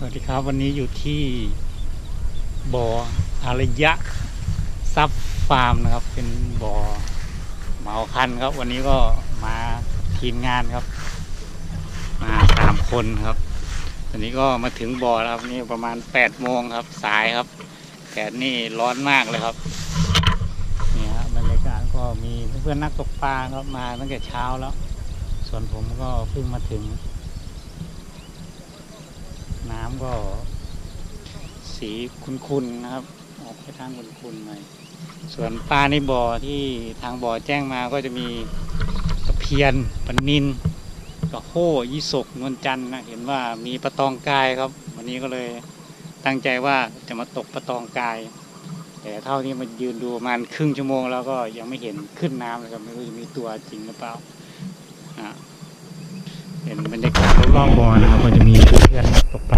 สวัสดีครับ วันนี้อยู่ที่บ่ออารยะซับฟาร์มนะครับ เป็นบ่อเหมาคันครับ วันนี้ก็มาทีมงานครับ มาสามคนครับตอนนี้ก็มาถึงบ่อแล้วครับนี่ประมาณแปดโมงครับสายครับแดดนี่ร้อนมากเลยครับนี่ฮะบรรยากาศก็มีเพื่อนนักตกปลาครับมาตั้งแต่เช้าแล้ว ส่วนผมก็เพิ่งมาถึง น้ำก็ สีคุ้นๆนะครับ ออกไปทางคุ้นๆหน่อยส่วนปลาในบ่อที่ทางบ่อแจ้งมาก็จะมีตะเพียนปนินกระโห้ยี่สกนวลจันทร์นะเห็นว่ามีปลาตองกายครับ วันนี้ก็เลยตั้งใจว่าจะมาตกปลาตองกาย แต่เท่าที่มายืนดูประมาณครึ่งชั่วโมงแล้วก็ยังไม่เห็นขึ้นน้ำเลยครับไม่รู้จะมีตัวจริงหรือเปล่าเห็นบรรยากาศรอบๆบ่อนะครับก็จะมีเพื่อนตกปลา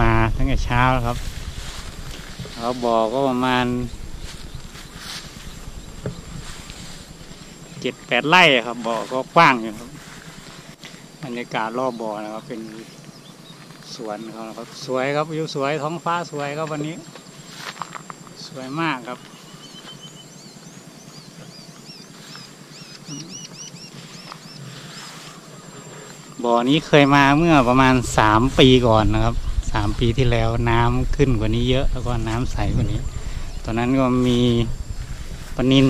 มาตั้งแต่เช้าแล้วครับแล้วบ่อก็ประมาณเจ็ดแปดไร่ครับบ่อก็กว้างอยู่ครับบรรยากาศรอบบ่อนะครับ เป็นสวนเขาครับสวยครับวิวสวยท้องฟ้าสวยครับวันนี้ สวยมากครับบ่อนี้เคยมาเมื่อประมาณสามปีก่อนนะครับ สามปีที่แล้วน้ำขึ้นกว่านี้เยอะแล้วก็น้ำใสกว่านี้ ตอนนั้นก็มีปนิน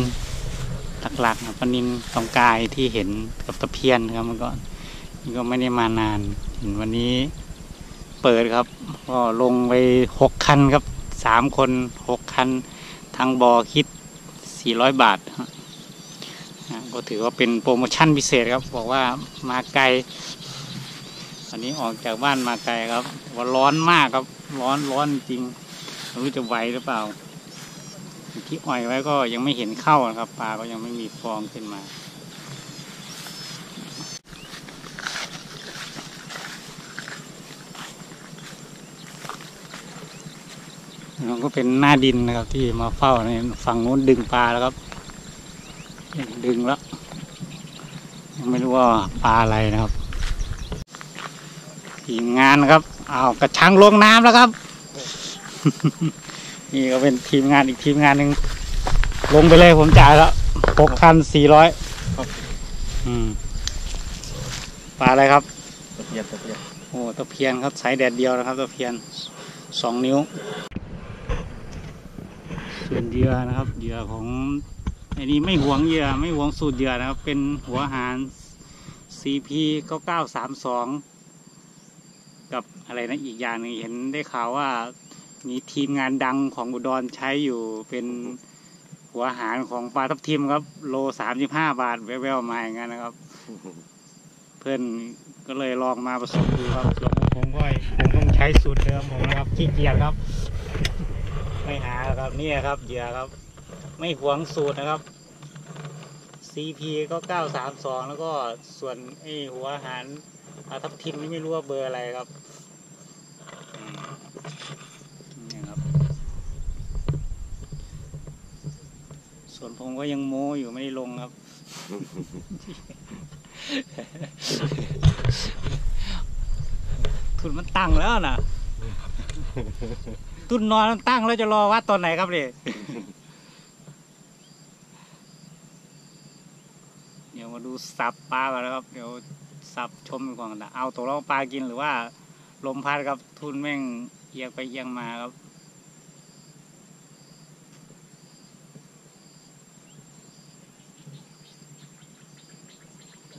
หลักๆนะปนินตองกายที่เห็นกับตะเพียนครับเมื่อก่อนนี่ก็ไม่ได้มานานเห็นวันนี้เปิดครับ ก็ลงไปหกคันครับสามคนหกคันทางบอคิดสี่ร้อยบาทก็ถือว่าเป็นโปรโมชั่นพิเศษครับ บอกว่ามาไกล วันนี้ออกจากบ้านมาไกลครับว่าร้อนมากครับ ร้อนร้อนจริงไม่รู้จะไหวหรือเปล่า ที่อ่อยไว้ก็ยังไม่เห็นเข้านะครับปลาก็ยังไม่มีฟองขึ้นมาแล้วก็เป็นหน้าดินนะครับที่มาเฝ้าในฝั่งนู้นดึงปลาแล้วครับ ดึงแล้ว ยังไม่รู้ว่าปลาอะไรนะครับ ทีมงานนะครับเอาวกระชังลงน้ำแล้วครับ นี่ก็เป็นทีมงานอีกทีมงานหนึ่งลงไปเลยผมจ่ายแล้วหกพันสี่ร้อยอืมปลาอะไรครับตะเพียนตะเพียนโอ้ตะเพียนครับสายแดดเดียวนะครับตะเพียนสองนิ้ว ส่วนเหยื่อนะครับเหยื่อของไอ้นี้ไม่หวงเหยื่อไม่หวงสูตรเหยื่อนะครับ เป็นหัวหาร CP 9932กับ อะไรนะอีกอย่างหนึ่งเห็นได้ข่าวว่ามีทีมงานดังของอุดรใช้อยู่เป็นหัวหารของปลาทับทิมครับ โลสามสิบห้าบาทแววๆมาอย่างนั้นนะครับ เพื่อนก็เลยลองมาผสมดูครับส่วนผมก็ผมต้องใช้สูตรเดิมผมนะครับขี้เกียจครับ ไม่หาครับนี่ครับเหยื่อครับ ไม่หวงสูตรนะครับ CP ก็เก้าสามสองแล้วก็ส่วนไอหัวอาหารอาทับทิมนี่ไม่รู้ว่าเบอร์อะไรครับ นี่ครับ ส่วนผมก็ยังโม้อยู่ไม่ได้ลงครับ ทุนมันตั้งแล้วนะตุนนอนมันตั้งแล้วจะรอวัดตอนไหนครับเนี่ยเดี๋ยวมาดูสับปลาก่อนนะครับ เดี๋ยวสับชมก่อนนะเอาตัวเราปลากินหรือว่าลมพัดครับทุนแม่ง เอียงไปเอียงมาครับ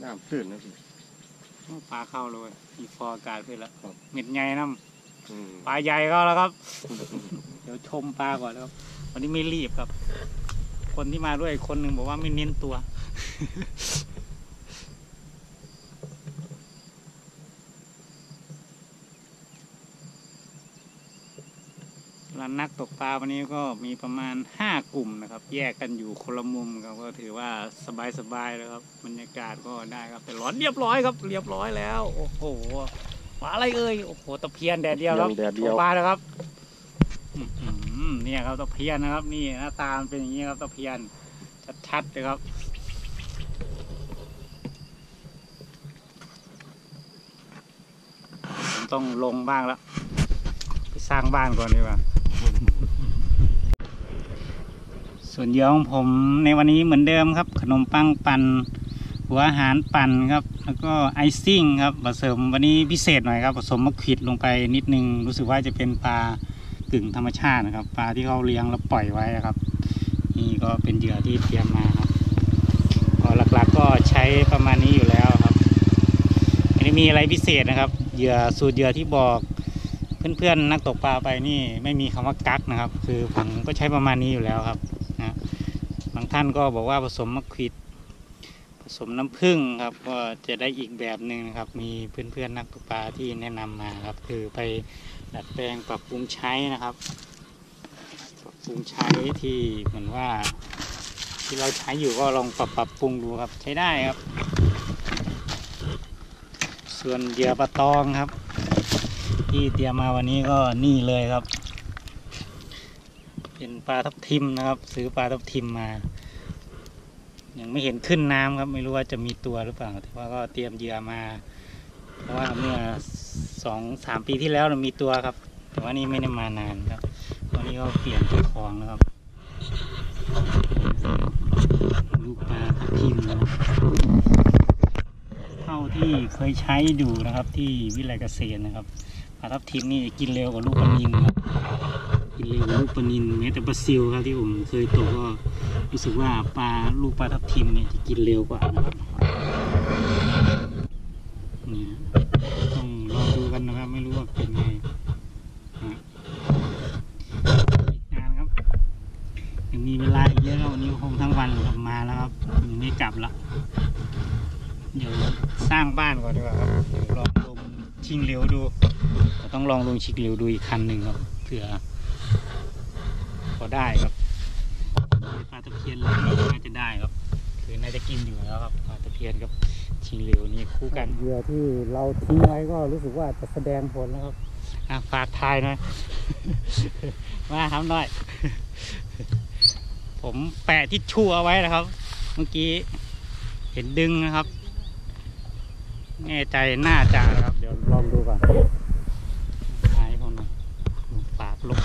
น้ำตื้นนะพี่ปลาเข้าเลยมีฟอร์อากาศขึ้นแล้วครับเม็ดใหญ่น้อืมำปลาใหญ่เข้าแล้วครับ เดี๋ยวชมปลาก่อนนะครับ วันนี้ไม่รีบครับ คนที่มาด้วยอีกคนหนึ่งบอกว่าไม่เน้นตัว ร้านนักตกปลาวันนี้ก็มีประมาณห้ากลุ่มนะครับ แยกกันอยู่คนละมุมครับก็ถือว่าสบายๆเลยครับบรรยากาศก็ได้ครับแต่ร้อนเรียบร้อยครับ เรียบร้อยแล้ว โอ้โหปลาอะไรเอ่ยโอ้โหตะเพียนแดดเดียวครับแดดเดียวโชปลานะครับอื้อหือเนี่ยครับตะเพียนนะครับ นี่หน้าตามันเป็นอย่างนี้ครับตะเพียนชัดๆเลยครับต้องลงบ้างแล้วไปสร้างบ้านก่อนดีกว่า ส่วนเยื่อของผมในวันนี้เหมือนเดิมครับ ขนมปังปั่นหัวอาหารปั่นครับ แล้วก็ไอซิ่งครับผสมวันนี้พิเศษหน่อยครับผสมมะขิดลงไปนิดนึง รู้สึกว่าจะเป็นปลากึ่งธรรมชาตินะครับปลาที่เขาเลี้ยงแล้วปล่อยไว้ครับ นี่ก็เป็นเหยื่อที่เตรียมมาครับก็หลักๆก็ใช้ประมาณนี้อยู่แล้วครับไม่ได้มีอะไรพิเศษนะครับเหยื่อสูตรเหยื่อที่บอกเพื่อนๆนักตกปลาไปนี่ไม่มีคำว่ากักนะครับ คือผมก็ใช้ประมาณนี้อยู่แล้วครับ ท่านก็บอกว่าผสมมะขวิดผสมน้ำผึ้งครับ ก็จะได้อีกแบบหนึ่งนะครับ มีเพื่อนๆนักตกปลาที่แนะนำมาครับ คือไปดัดแปลงปรับปรุงใช้นะครับปรับปรุงใช้ที่เหมือนว่า ที่เราใช้อยู่ก็ลองปรับปรับปรุงดูครับใช้ได้ครับ ส่วนเหยื่อปลาตองครับ ที่เตรียมมาวันนี้ก็นี่เลยครับ เป็นปลาทับทิมนะครับ ซื้อปลาทับทิมมา ยังไม่เห็นขึ้นน้ำครับ ไม่รู้ว่าจะมีตัวหรือเปล่าแต่ว่าก็เตรียมเหยื่อมา เพราะว่าเมื่อสองสามปีที่แล้วเรามีตัวครับ แต่ว่านี่ไม่ได้มานานครับตอนนี้ก็เปลี่ยนเจ้าของแล้วครับลูกปลาทับทิมนะเท่าที่เคยใช้ดูนะครับ ที่วิไลเกษตรนะครับปลาทับทิมนี่กินเร็วกว่าลูกปลานิลครับ กินเร็วลูกปลานิลแม้แต่ปลาซิวครับที่ผมเคยตกก็รู้สึกว่าปลาลูกปลาทับทิมเนี่ยจะกินเร็วกว่านะครับนี่ต้องรอดูกันนะครับ ไม่รู้ว่าเป็นไงนะอีกนานครับยังมีเวลาอีกเยอะครับวันนี้คงทั้งวันครับมาแล้วครับยังไม่กลับละเดี๋ยวสร้างบ้านก่อนดีกว่าครับเดี๋ยวลองลงชิงเหลวดูต้องลองลงชิกเหลวดูอีกคันหนึ่งครับเผื่อ พอได้ครับปลาตะเพียนเลยน่าจะได้ครับ คือน่าจะกินอยู่แล้วครับปลาตะเพียนกับชิงเหลียวนี่คู่กันเหยื่อที่เราทิ้งไว้ก็รู้สึกว่าจะแสดงผลแล้วครับอะฝากทายหน่อยมาทำหน่อย ผมแปะที่ชู่เอาไว้นะครับ เมื่อกี้เห็นดึงนะครับแน่ใจน่าจะนะครับ เดี๋ยวลองดูก่อนหายผมหน่อยปากลุก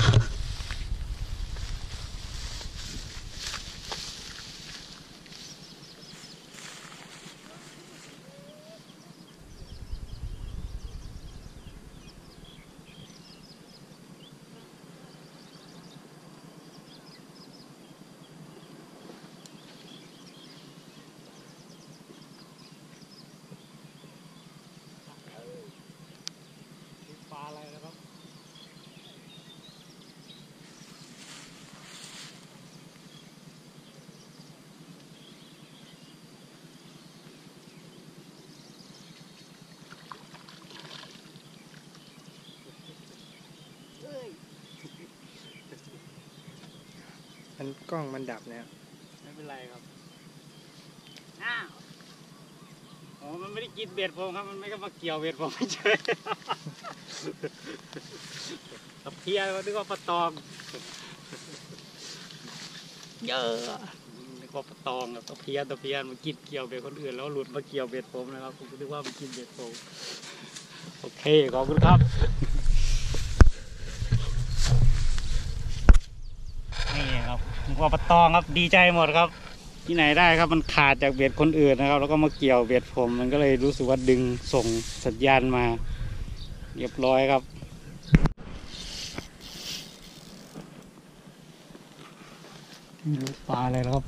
ปลาอะไรนะครับ มันกล้องมันดับเนี่ยไม่เป็นไรครับอ้าวโอ้มันไม่ได้กินเบ็ดผมครับ มันไม่ก็มาเกี่ยวเบ็ดผมไม่เฉยตะเพียนนึกว่าปลาตองเยอะนึกว่าปลาตองครับตะเพียนตะเพียนมันกินเกี่ยวเบ็ดคนอื่นแล้วหลุดมาเกี่ยวเบ็ดผมนะครับผมก็นึกว่ามันกินเบ็ดผมโอเคขอบคุณครับ นี่ ครับนึกว่าปะตองครับดีใจหมดครับ ที่ไหนได้ครับมันขาดจากเบียดคนอื่นนะครับ แล้วก็มาเกี่ยวเบียดผมมันก็เลยรู้สึกว่าดึงส่งสัญญาณมา เรียบร้อยครับไม่รู้ปลาอะไรแล้วครับ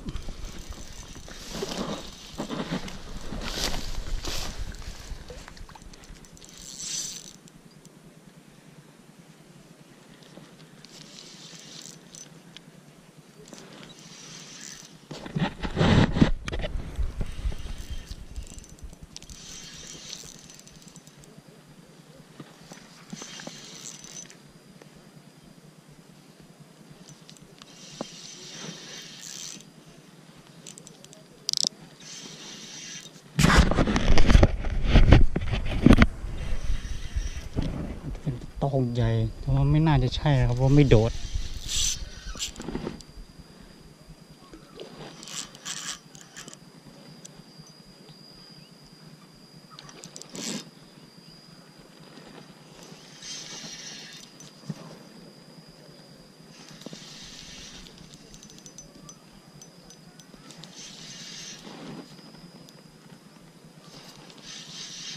คงใหญ่แต่ว่าไม่น่าจะใช่ครับเพราะไม่โดด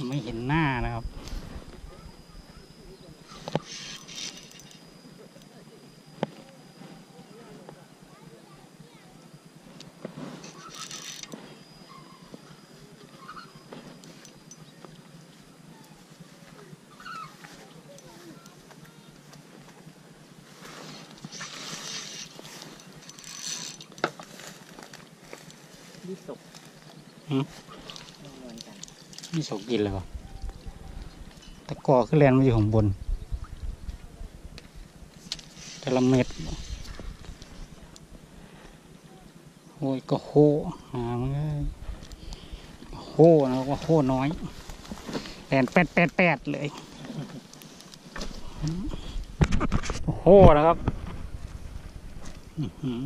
ไม่เห็นหน้านะครับ นี่สกินเลยวะตะกอขึ้นแลนมาอยู่ข้างบนแต่ละเม็ดโอ้ยก็โหหามันเลยโหนะก็โหน้อยแลนแปดแปดแปดเลยโหนะครับ อือหือ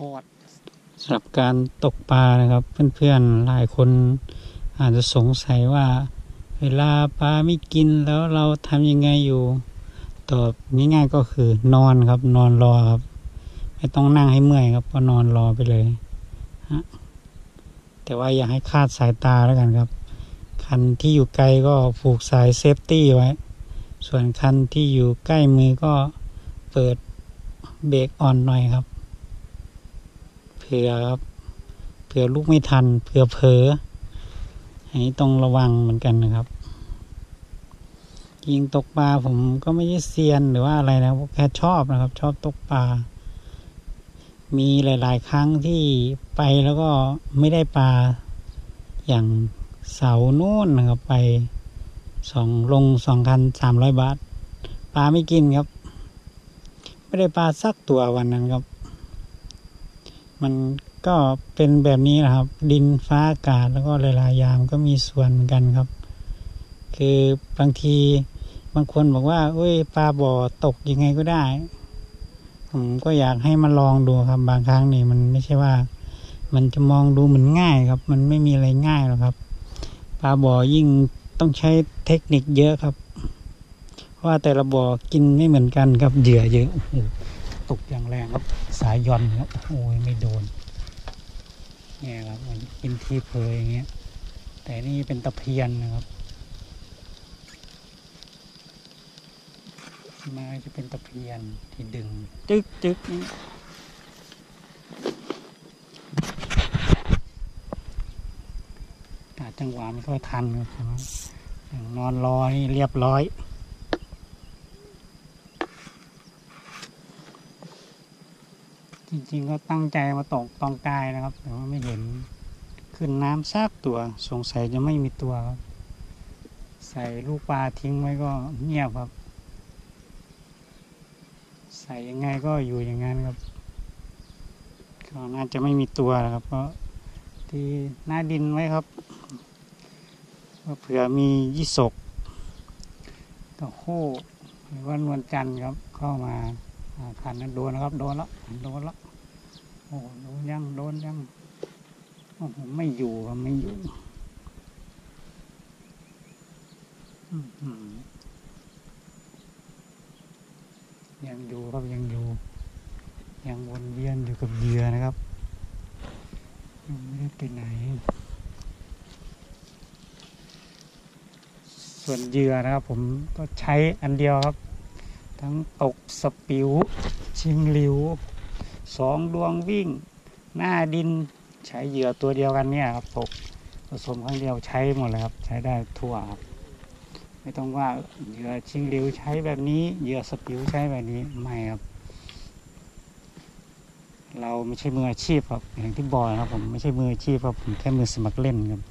ทอดสำหรับการตกปลานะครับ เพื่อนๆหลายคนอาจจะสงสัยว่า เวลาปลาไม่กินแล้วเราทำยังไงอยู่ตอบง่ายๆก็คือนอนครับ นอนรอครับ ไม่ต้องนั่งให้เมื่อยครับ ก็นอนรอไปเลยฮะแต่ว่าอย่าให้คาดสายตาแล้วกันครับ คันที่อยู่ไกลก็ผูกสายเซฟตี้ไว้ ส่วนคันที่อยู่ใกล้มือก็เปิดเบรกออนหน่อยครับ ผื่อครับเผื่อลูกไม่ทันเผื่อเผลออันนี้ต้องระวังเหมือนกันนะครับ ยิงตกปลาผมก็ไม่ใช่เซียนหรือว่าอะไรนะแค่ชอบนะครับ ชอบตกปลา มีหลาย ๆ ครั้งที่ไปแล้วก็ไม่ได้ปลา อย่างเสาโน่นนะครับไปสองลงสองคันสามร้อยบาท ปลาไม่กินครับ ไม่ได้ปลาสักตัววันนั้นครับ มันก็เป็นแบบนี้นะครับ ดินฟ้าอากาศแล้วก็หลายๆอย่างก็มีส่วนเหมือนกันครับ คือบางทีบางคนบอกว่าเอ้ยปลาบ่อตกยังไงก็ได้ ผมก็อยากให้มาลองดูครับ บางครั้งนี่มันไม่ใช่ว่า มันจะมองดูเหมือนง่ายครับ มันไม่มีอะไรง่ายหรอกครับปลาบ่อยิ่งต้องใช้เทคนิคเยอะครับ เพราะว่าแต่ละบ่อกินไม่เหมือนกันครับเหยื่อเยอะ ตกอย่างแรงครับ สายย่อนครับโอ้ยไม่โดนเนี่ยครับมันกินทีเพลยอย่างเงี้ย แต่นี่เป็นตะเพียนนะครับมาจะเป็นตะเพียนที่ดึง จึ๊กจึ๊กนี่กาจังหวะไม่ค่อยทันครับนอนรอนี่เรียบร้อย จริงๆก็ตั้งใจมาตกตองกายนะครับ แต่ว่าไม่เห็นขึ้นน้ำซากตัว สงสัยจะไม่มีตัวครับ ใส่ลูกปลาทิ้งไว้ก็เงียบครับ ใส่ยังไงก็อยู่อย่างนั้นครับก็น่าจะไม่มีตัวนะครับเพราะที่หน้าดินไว้ครับเผื่อมียี่สกตะโคหรือว่านวลจันทร์ครับเข้ามา คันนั้นโดนนะครับ โดนล้วโดนล้วโอ้โดนยังโดนยังโอ้ไม่อยู่ครับไม่อยู่ยังอยู่ครับยังอยู่ ยังวนเวียนอยู่กับเหยื่อนะครับยังไม่ได้ไปไหน ส่วนเหยื่อนะครับ ผมก็ใช้อันเดียวครับ ทั้งตกสปิว ชิงหลิวสองดวงวิ่ง หน้าดินใช้เหยื่อตัวเดียวกันเนี่ยครับตกผสมครั้งเดียวใช้หมดเลยครับ ใช้ได้ทั่วครับไม่ต้องว่าเหยื่อชิงหลิวใช้แบบนี้เหยื่อสปิวใช้แบบนี้ไม่ครับ เราไม่ใช่มืออาชีพครับอย่างที่บอกนะครับผมไม่ใช่มืออาชีพครับผมแค่มือสมัครเล่นครับ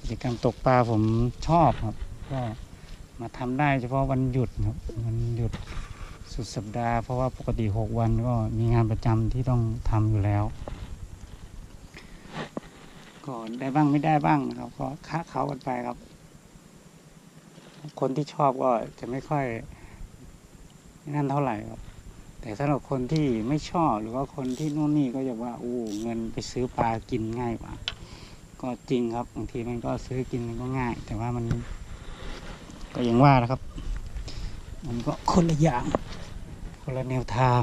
กิจกรรมตกปลาผมชอบครับก็ มาทำได้เฉพาะวันหยุดครับวันหยุดสุดสัปดาห์เพราะว่าปกติหกวันก็มีงานประจำที่ต้องทำอยู่แล้วก็ได้บ้างไม่ได้บ้างนะครับ ก็ค้าเขากันไปครับ คนที่ชอบก็จะไม่ค่อยนั่นเท่าไหร่ครับ แต่สำหรับคนที่ไม่ชอบหรือว่าคนที่นู่นนี่ก็จะว่าอู้เงินไปซื้อปลากินง่ายกว่า ก็จริงครับบางทีมันก็ซื้อกินมันก็ง่าย แต่ว่ามัน ก็อย่างว่านะครับ มันก็คนละอย่าง คนละแนวทาง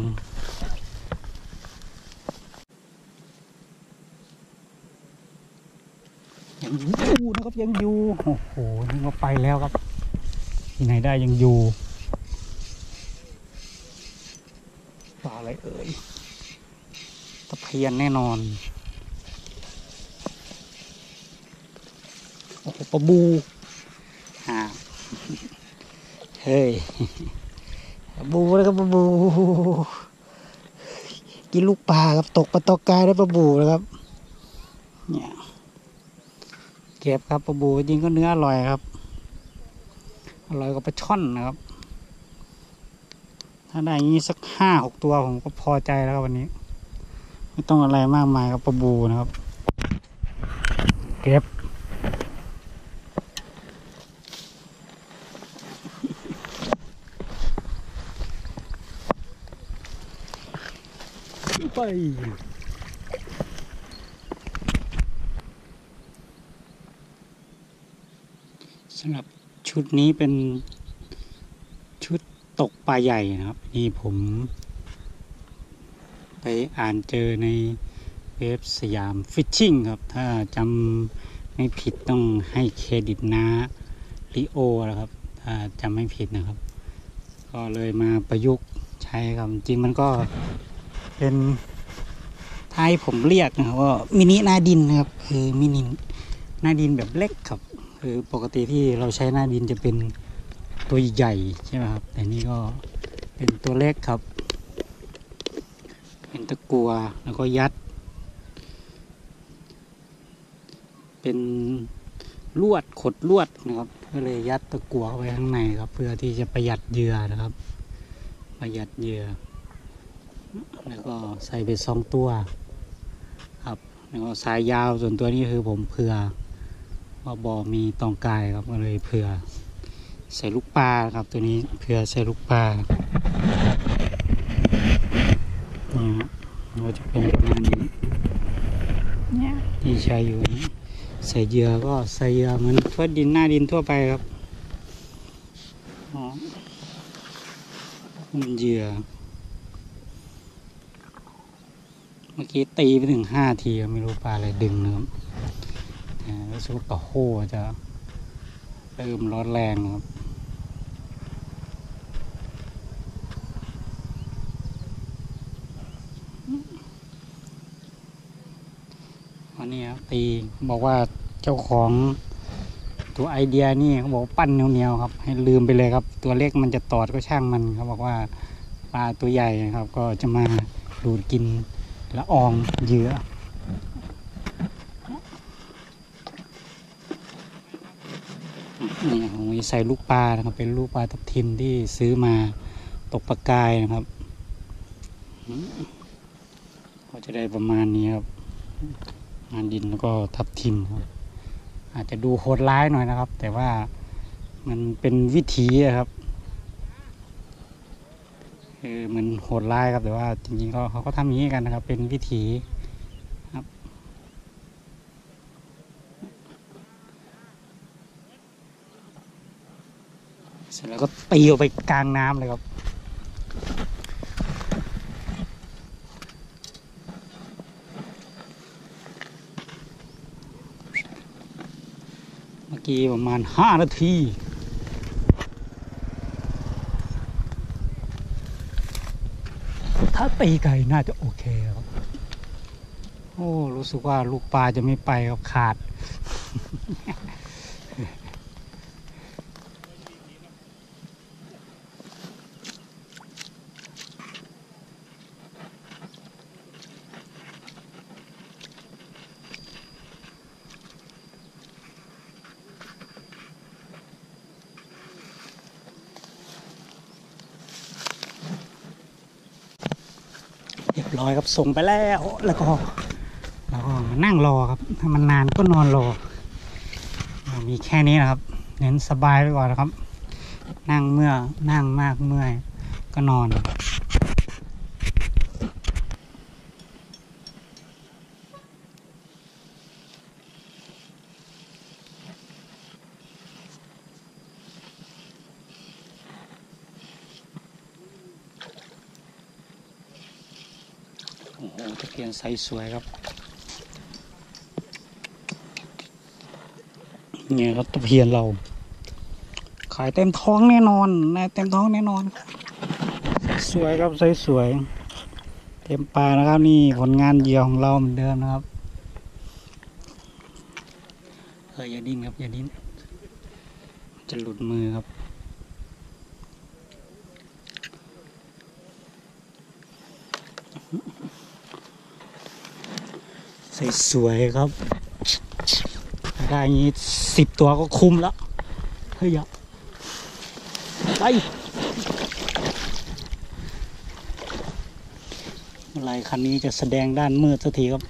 ยังอยู่นะครับยังอยู่โอ้โหนี่ก็ไปแล้วครับ ที่ไหนได้ยังอยู่ปลาอะไรเอ่ยตะเพียนแน่นอนโอ้โหปลาบูอ่า เฮ้ยปลาบูแล้วครับปลาบู กินลูกปลาครับตกปลาตอกกายได้ปลาบูนะครับเนี่ยเก็บครับปลาบูจริงก็เนื้ออร่อยครับอร่อยกว่าปลาช่อนนะครับ ถ้าได้อย่างนี้สักห้าหกตัวผมก็พอใจแล้วครับวันนี้ ไม่ต้องอะไรมากมายครับปลาบูนะครับ เก็บ สำหรับชุดนี้เป็นชุดตกปลาใหญ่นะครับ นี่ผม ไปอ่านเจอในเว็บสยามฟิชชิ่งครับ ถ้าจำไม่ผิดต้องให้เครดิตนะลิโอนะครับ ถ้าจำไม่ผิดนะครับ ก็เลยมาประยุกต์ใช้ครับ จริงมันก็เป็น ไทยผมเรียกนะครับว่ามินิหนาดินนะครับ คือมินิหนาดินแบบเล็กครับ คือปกติที่เราใช้หน้าดินจะเป็นตัวใหญ่ใช่ไหมครับ แต่นี่ก็เป็นตัวเล็กครับ เป็นตะกัวแล้วก็ยัด เป็นลวดขดลวดนะครับก็เลยยัดตะกัวเข้ข้างในครับ เพื่อที่จะประหยัดเหยื่อนะครับ ประหยัดเหยื่อแล้วก็ใส่ไปสองตัว แล้วก็สายยาวส่วนตัวนี้คือผมเผื่อว่าบ่อมีตองกายครับก็เลยเผื่อใส่ลูกปลาครับตัวนี้เผื่อใส่ลูกปลานี่ฮะก็จะเป็นประมาณนี้ที่ใช้อยู่นี้ใส่เหยื่อก็ใส่เหยื่อเหมือนทั่วดินหน้าดินทั่วไปครับอ๋อมันเหยื่อ เมื่อกี้ตีไปถึงห้าทีไม่รู้ปลาอะไรดึงเนะครับอ่ารู้สึกว่าปะโฮจะเริ่มร้อนแรงครับวันนี้ครับตีบอกว่าเจ้าของตัวไอเดียนี่เขาบอกปั้นเหนียวๆครับ ให้ลืมไปเลยครับ ตัวเล็กมันจะตอดก็ช่างมันเขาบอกว่าปลาตัวใหญ่ครับ ก็จะมาดูดกิน ละอองเหยื่อนี่ผมจะใส่ลูกปลานะครับ เป็นลูกปลาทับทิมที่ซื้อมาตกปลากายนะครับก็จะได้ประมาณนี้ครับ งานดินแล้วก็ทับทิมครับ อาจจะดูโหดร้ายหน่อยนะครับ แต่ว่ามันเป็นวิถีครับ คือมันโหดร้ายครับแต่ว่าจริงๆก็เขาก็ทำอย่างนี้กันนะครับ เป็นวิถีเสร็จแล้วก็ตีออกไปกลางน้ำเลยครับเมื่อกี้ประมาณห้านาที ปีไก่น่าจะโอเคครับ โอ้ รู้สึกว่าลูกปลาจะไม่ไปครับขาด ครับส่งไปแล้วแล้วก็แล้วก็มานั่งรอครับ ถ้ามันนานก็นอนรอ มีแค่นี้นะครับ เน้นสบายไปก่อนนะครับ นั่งเมื่อนั่งมากเมื่อยก็นอน เโอ้ โหตะเพียนไซส์สวยครับเนี่ยครับตะเพียนเรา ขายเต็มท้องแน่นอนนะเต็มท้องแน่นอน สวยครับไซส์สวย เต็มปลานะครับนี่ผลงานเยื่อของเราเหมือนเดิมนะครับเอออย่าดิ้นครับอย่าดิ้นจะหลุดมือครับ สวยๆครับ ได้งี้สิบตัวก็คุ้มแล้วเฮ้ยไปอะไรคันนี้จะแสดงด้านมืดสักทีครับ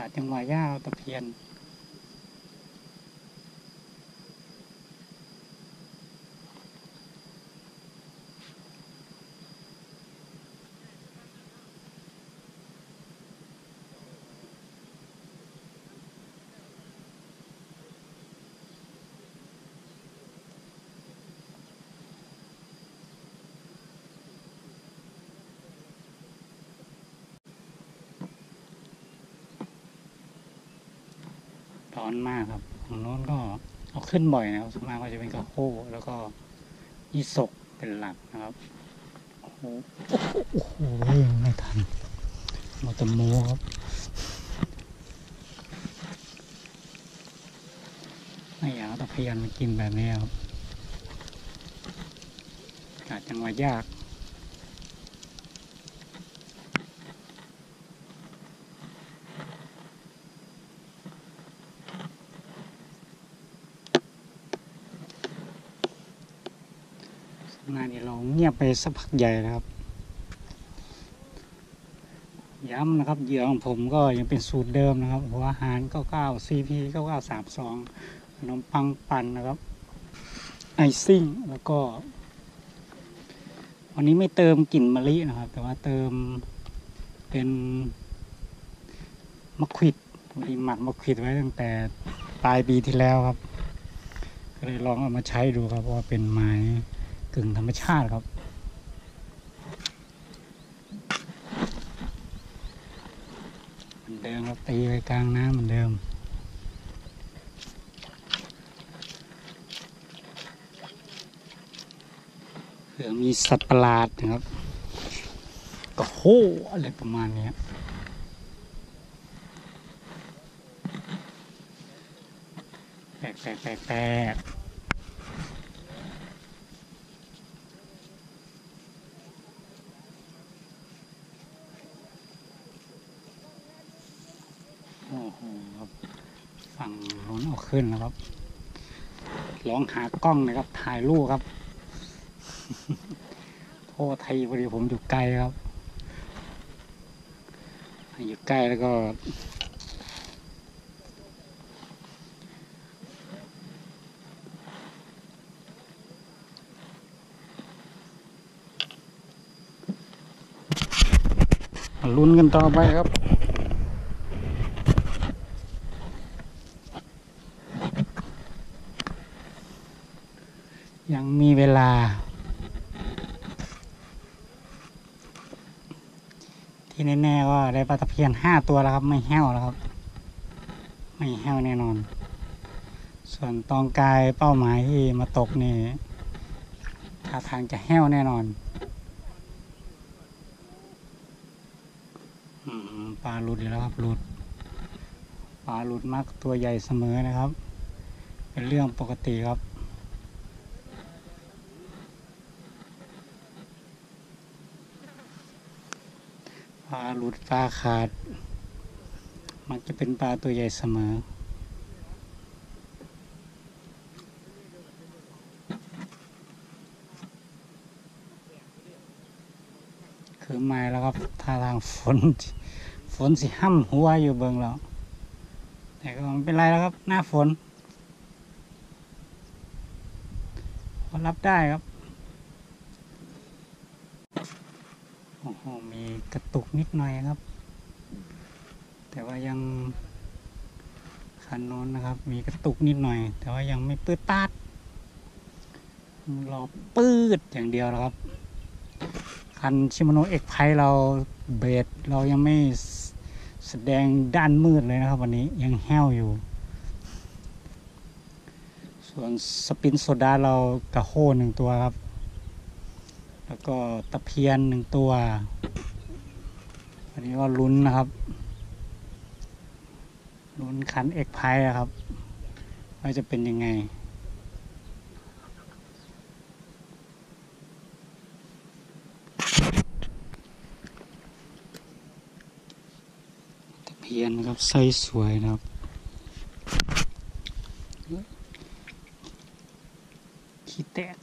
อาจังหวะย่าตะเพียน อนมากครับของโน้นก็เอาขึ้นบ่อยนะครับส่วนมากก็จะเป็นกระโห้แล้วก็ยี่สกเป็นหลักนะครับโอ้โหโอ้โหไม่ทันมดแตะโมครับไม่อยากเอาตะเพียนมากินแบบนี้ครับอาจจังหวะยาก งานนี้เราเงี ยบไปสักพักใหญ่นะครับ ย้ำนะครับเหยื่อของผมก็ยังเป็นสูตรเดิมนะครับ หัวอาหาร 99 CP 9932ขนมปังปั่นนะครับ ไอซิ่ง แล้วก็ วันนี้ไม่เติมกลิ่นมะลินะครับ แต่ว่าเติมเป็นมะขวิดพอดีหมักมะขวิดไว้ตั้งแต่ปลายปีที่แล้วครับก็เลยลองเอามาใช้ดูครับว่าเป็นไม้กึ่งธรรมชาติครับ เหมือนเดิมครับตีไว้ กลางน้ำเหมือนเดิม เผื่อมีสัตว์ประหลาดนะครับก็โหอะไรประมาณนี้แปลกแปลกแปลกแปลก โอ้โหครับฝั่ง โน้นเอาขึ้นแล้วครับ ลองหากล้องนะครับ ถ่ายรูปครับ โทษไทยพอดีผมอยู่ไกลครับ อยู่ใกล้แล้วก็มาลุ้นกันต่อไปครับ ยังมีเวลา ที่แน่ๆก็ได้ ปลาตะเพียนห้าตัวแล้วครับ ไม่แห้วแล้วครับ ไม่แห้วแน่นอน ส่วนตองกายเป้าหมายที่มาตกนี่ท่าทางจะแห้วแน่นอนปลาหลุดอีกแล้วครับหลุดปลาหลุดมักตัวใหญ่เสมอนะครับ เป็นเรื่องปกติครับ ปลาหลุ ดปลาขาด มักจะเป็นปลาตัวใหญ่เสมอ คือไม่แล้วครับท่าทางฝน ฝนสิห้ำหัวอยู่เบิงแล้ว แต่ก็ไม่เป็นไรแล้วครับ หน้าฝน รับได้ครับ โอ้โห มีกระตุก นิดหน่อยครับ แต่ว่ายังคันโน้นนะครับ มีกระตุกนิดหน่อย แต่ว่ายังไม่ปื้ดตาดรอปื้ดอย่างเดียวนะครับ คันชิมโนเอ็กไพเราเบสเรายังไม่สแสดงด้านมืดเลยนะครับ วันนี้ยังแห้วอยู่ ส่วนสปินโซดาเรากระโหหนึ่งตัวครับ แล้วก็ตะเพียนหนึ่งตัว นนี้ก็ลุ้นนะครับ ลุ้นคันเอกไพครับ ว่าจะเป็นยังไง ตะเพียนนะครับไส้สวยนะครับขี้แตก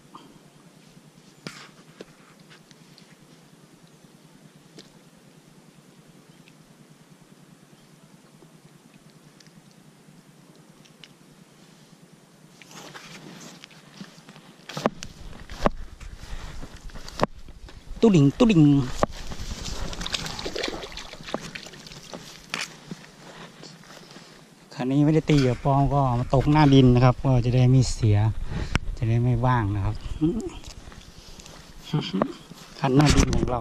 ตุลิงตุลิงคันนี้ไม่ได้ตีเหยื่อปอมก็มาตกหน้าดินนะครับ ก็จะได้ไม่เสีย จะได้ไม่ว่างนะครับคันหน้าดินของเรา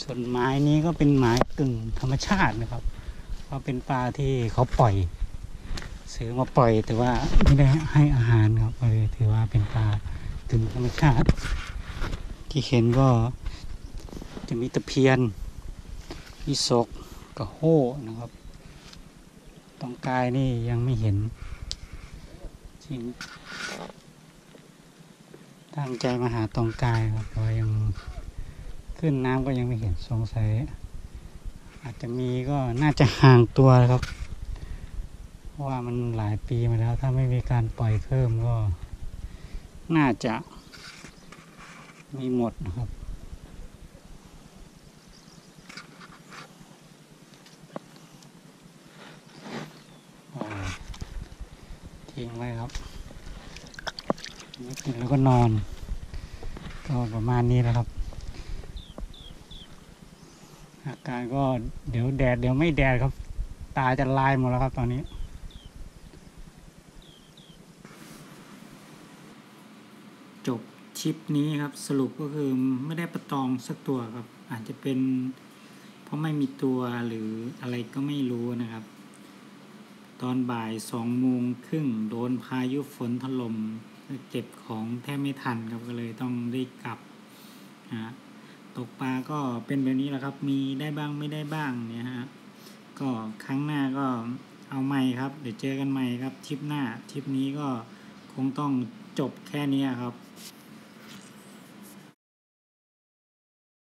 ส่วนไม้นี้ก็เป็นไม้กึ่งธรรมชาตินะครับเพราะเป็นปลาที่เขาปล่อยซื้อมาปล่อยแต่ว่าไม่ได้ให้อาหารครับเลยถือ เป็นปลากึ่งธรรมชาติ ที่เห็นก็จะมีตะเพียนมีศกกระโห้นะครับ ตรงกายนี่ยังไม่เห็นจริงตั้งใจมาหาตรงกายครับแต่ว่ายังขึ้นน้ำก็ยังไม่เห็นสงสัย อาจจะมีก็น่าจะห่างตัวครับ เพราะว่ามันหลายปีมาแล้ว ถ้าไม่มีการปล่อยเพิ่มก็ น่าจะมีหมดนะครับ ทิ้งไว้ครับไม่กินแล้วก็นอน ก็ประมาณนี้แหล้วครับ อาการก็เดี๋ยวแดดเดี๋ยวไม่แดดครับ ตาจะลายหมดแล้วครับตอนนี้ จ ชิปนี้ครับสรุปก็คือไม่ได้ประตองสักตัวครับ อาจจะเป็น เพราะไม่มีตัวหรืออะไรก็ไม่รู้นะครับ ตอนบ่ายสองโมงครึ่งโดนพายุฝนถล่มเก็บของแทบไม่ทันครับก็เลยต้องรีบกลับนะฮะตกปลาก็เป็นแบบนี้แหละครับ มีได้บ้างไม่ได้บ้างเนี่ยฮะก็ครั้งหน้าก็เอาใหม่ครับ เดี๋ยวเจอกันใหม่ครับทริปหน้าทริปนี้ก็คงต้องจบแค่นี้ครับ